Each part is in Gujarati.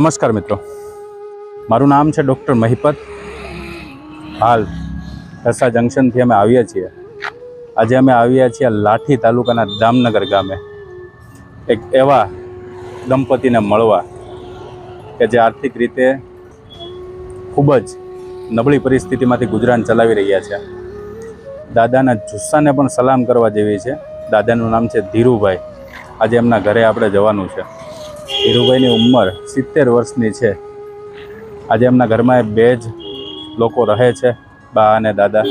નમસ્કાર મિત્રો. મારું નામ છે ડૉક્ટર મહિપત. હાલ રસા જંકશનથી અમે આવ્યા છીએ. આજે અમે આવ્યા છીએ લાઠી તાલુકાના દામનગર ગામે. એક એવા દંપતીને મળવા કે જે આર્થિક રીતે ખૂબ જ નબળી પરિસ્થિતિમાંથી ગુજરાન ચલાવી રહ્યા છે. દાદાના જુસ્સાને પણ સલામ કરવા જેવી છે. દાદાનું નામ છે ધીરુભાઈ. આજે એમના ઘરે આપણે જવાનું છે. ધીરુભાઈની ઉંમર સિત્તેર વર્ષની છે. આજે એમના ઘરમાં બે જ લોકો રહે છે, બા અને દાદા.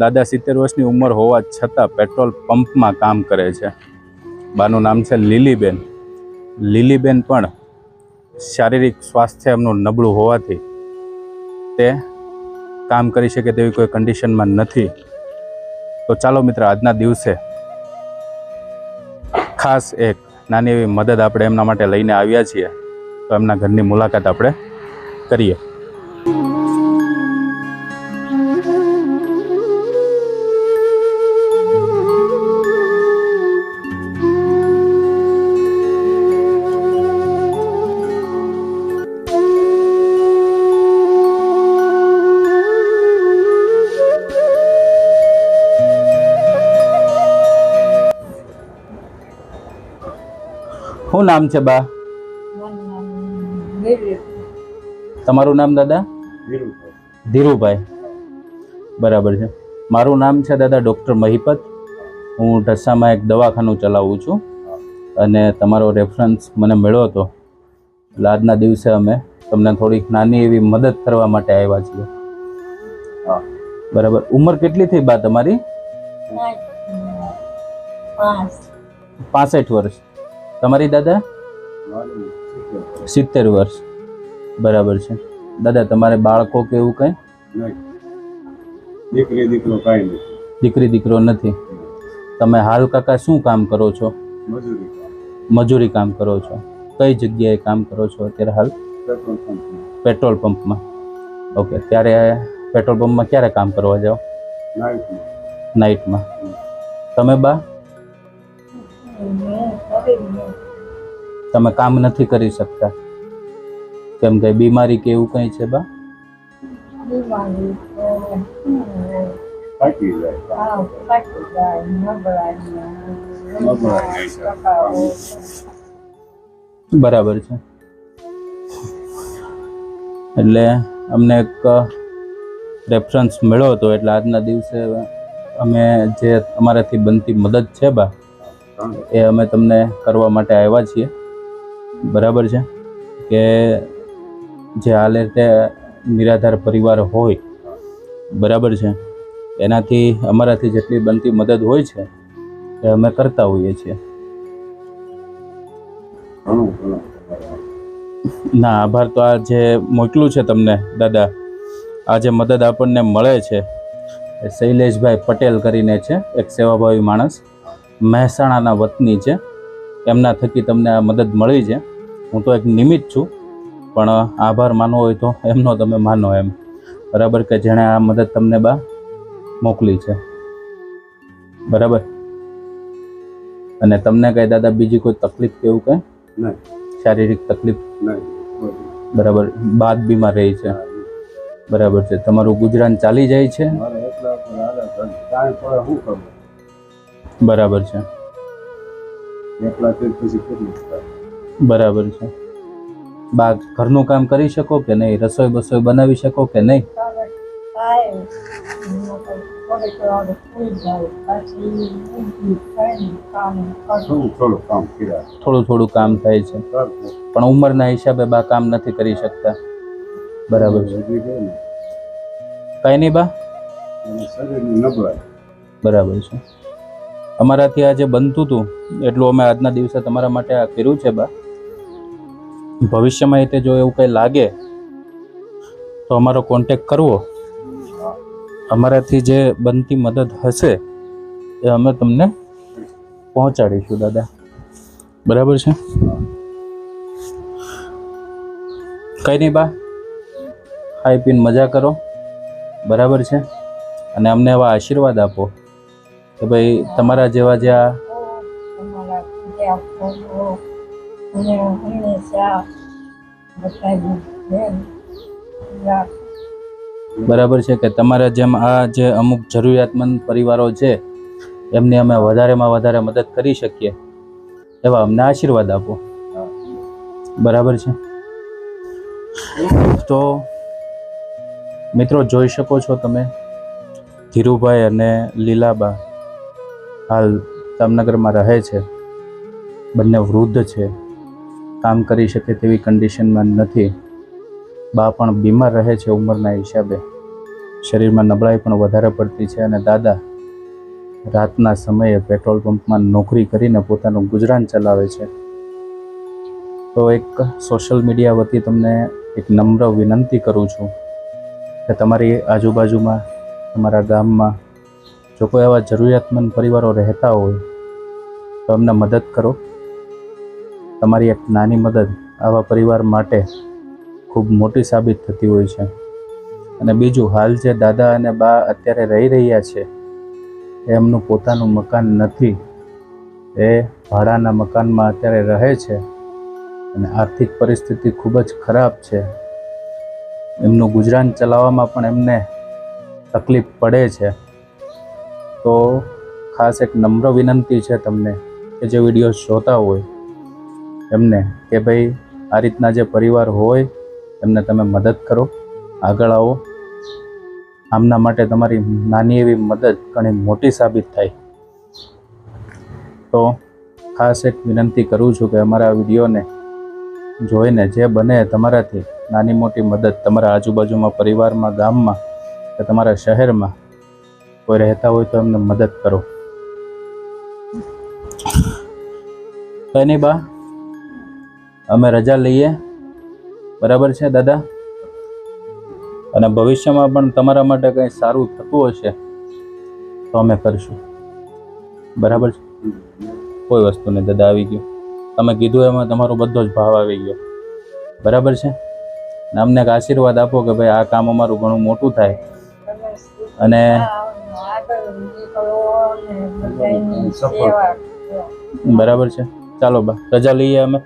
દાદા સિત્તેર વર્ષની ઉંમર હોવા છતાં પેટ્રોલ પંપમાં કામ કરે છે. બાનું નામ છે લીલીબેન. લીલીબેન પણ શારીરિક સ્વાસ્થ્ય એમનું નબળું હોવાથી તે કામ કરી શકે તેવી કોઈ કન્ડિશનમાં નથી. તો ચાલો મિત્ર, આજના દિવસે ખાસ એક નાની એવી મદદ આપણે એમના માટે લઈને આવ્યા છીએ. તો એમના ઘરની મુલાકાત આપણે કરીએ. શું નામ છે બા? તમારું નામ દાદા? ધીરુભાઈ. બરાબર છે. મારું નામ છે દાદા ડૉક્ટર મહિપત. હું ઢસામાં એક દવાખાનું ચલાવું છું. અને તમારો રેફરન્સ મને મળ્યો હતો. એટલે આજના દિવસે અમે તમને થોડીક નાની એવી મદદ કરવા માટે આવ્યા છીએ. બરાબર. ઉંમર કેટલી થઈ બા તમારી? પાસઠ વર્ષ. તમારી દાદા? સિત્તેર વર્ષ. બરાબર છે. દાદા તમારે બાળકો કે એવું કંઈ? દીકરી દીકરો કાંઈ નથી. દીકરી દીકરો નથી. તમે હાલ કાકા શું કામ કરો છો? મજૂરી. કામ. કરો છો. કઈ જગ્યાએ કામ કરો છો અત્યારે હાલ? પેટ્રોલ પંપમાં. ઓકે ત્યારે પેટ્રોલ પંપમાં ક્યારે કામ કરવા જાઓ? નાઇટમાં. નાઇટમાં. તમે બા? તમે કામ નથી કરી શકતા. કેમ કે બીમારી કે એવું કંઈ છે બા. બરાબર છે. એટલે અમને એક રેફરન્સ મળ્યો હતો એટલે આજના દિવસે અમે જે અમારાથી બનતી મદદ છે બા એ અમે તમને કરવા માટે આવ્યા છીએ. બરાબર છે? કે જે હાલે તે નિરાધાર પરિવાર હોય. બરાબર છે? એનાથી અમારાથી જેટલી બનતી મદદ હોય છે એ અમે કરતા હોઈએ છીએ. ના આભાર તો આ જે મોકલું છે તમને દાદા આ જે મદદ આપણને મળે છે એ શૈલેષભાઈ પટેલ કરીને છે એક સેવાભાવી માણસ. મહેસાણાના વતની છે. એમના થકી તમને આ મદદ મળી છે. હું તો એક નિમિત્ત છું. પણ આભાર માનવો હોય તો એમનો તમે માનો એમ. બરાબર કે જેણે આ મદદ તમને બા મોકલી છે. બરાબર? અને તમને કઈ દાદા બીજી કોઈ તકલીફ કે એવું કંઈ? શારીરિક તકલીફ? બરાબર. બાદ બીમાર રહી છે. બરાબર છે. તમારું ગુજરાન ચાલી જાય છે? બરાબર છે એકલા થઈ પછી કેટલું થાય? બરાબર છે બા ઘરનું કામ કરી શકો કે નહીં? રસોઈ બસોઈ બનાવી શકો કે નહીં? થોડું થોડું કામ કર્યા થોડું થોડું કામ થાય છે. કરતો. પણ ઉંમરના હિસાબે બા કામ નથી કરી શકતા. બરાબર છે. વધી ગયું ને કાંઈ નહીં બા? અને શરીરની નબળાઈ બરાબર છે. અમારાથી આ જે બનતું હતું, એટલું અમે આજના દિવસે તમારા માટે આ કર્યું છે, બા. ભવિષ્યમાં એ તે જો એવું કંઈ લાગે, તો અમારો કોન્ટેક કરવો. અમારાથી જે બનતી મદદ હશે, એ અમે તમને પહોંચાડીશું, દાદા. બરાબર છે? કંઈ નહીં, બા. ખાઈ પીને મજા કરો. બરાબર છે? અને અમને એવા આશીર્વાદ આપો. કે ભાઈ તમારા જેવા જે આ તમારા પૂજા કરો અને હંમેશા બધાય બેન યા બરાબર છે કે તમારા જેમ આ જે અમુક જરૂરિયાતમંદ પરિવારો છે એમની અમે વધારેમાં વધારે મદદ કરી શકીએ એવા અમને આશીર્વાદ આપો. બરાબર છે? તો મિત્રો જોઈ શકો છો તમે ધીરુભાઈ અને લીલાબા. હાલ જામનગરમાં રહે છે. બંને વૃદ્ધ છે. કામ કરી શકે તેવી કન્ડિશનમાં નથી. બા પણ બીમાર રહે છે ઉંમરના હિસાબે. શરીરમાં નબળાઈ પણ વધારે પડતી છે અને દાદા રાતના સમયે પેટ્રોલ પંપમાં નોકરી કરીને પોતાનું ગુજરાન ચલાવે છે. તો એક સોશિયલ મીડિયા વતી તમને એક નમ્ર વિનંતી કરું છું કે તમારી આજુબાજુમાં, તમારા ગામમાં જો કોઈ આવા જરૂરિયાતમંદ પરિવારો રહેતા હોય તો એમને મદદ કરો. તમારી એક નાની મદદ આવા પરિવાર માટે ખૂબ મોટી સાબિત થતી હોય છે. અને બીજું, હાલ જે દાદા અને બા અત્યારે રહી રહ્યા છે એમનું પોતાનું મકાન નથી. એ ભાડાના મકાનમાં અત્યારે રહે છે અને આર્થિક પરિસ્થિતિ ખૂબ જ ખરાબ છે. એમનું ગુજરાન ચલાવવામાં પણ એમને તકલીફ પડે છે. તો ખાસ એક નમ્ર વિનંતી છે તમને કે જે વીડિયો જોતા હોય એમને કે ભાઈ, આ રીતના જે પરિવાર હોય, એમને તમે મદદ કરો, આગળ આવો. આમના માટે તમારી નાની એવી મદદ ઘણી મોટી સાબિત થાય. તો ખાસ એક વિનંતી કરું છું કે અમારા વિડીયોને જોઈને જે બને તમારાથી નાની મોટી મદદ તમારા આજુબાજુમાં પરિવારમાં, ગામમાં કે તમારા શહેરમાં કોઈ રહેતા હોય તો એમને મદદ કરો. કંઈ નહીં બા, અમે રજા લઈએ. બરાબર છે દાદા? અને ભવિષ્યમાં પણ તમારા માટે કંઈ સારું થતું હશે તો અમે કરીશું. બરાબર છે? કોઈ વસ્તુ નહીં દાદા, આવી ગયું. તમે કીધું એમાં તમારો બધો જ ભાવ આવી ગયો. બરાબર છે? અમને એક આશીર્વાદ આપો કે ભાઈ આ કામ અમારું ઘણું મોટું થાય. અને બરાબર છે. ચાલો બા રજા લઈએ અમે.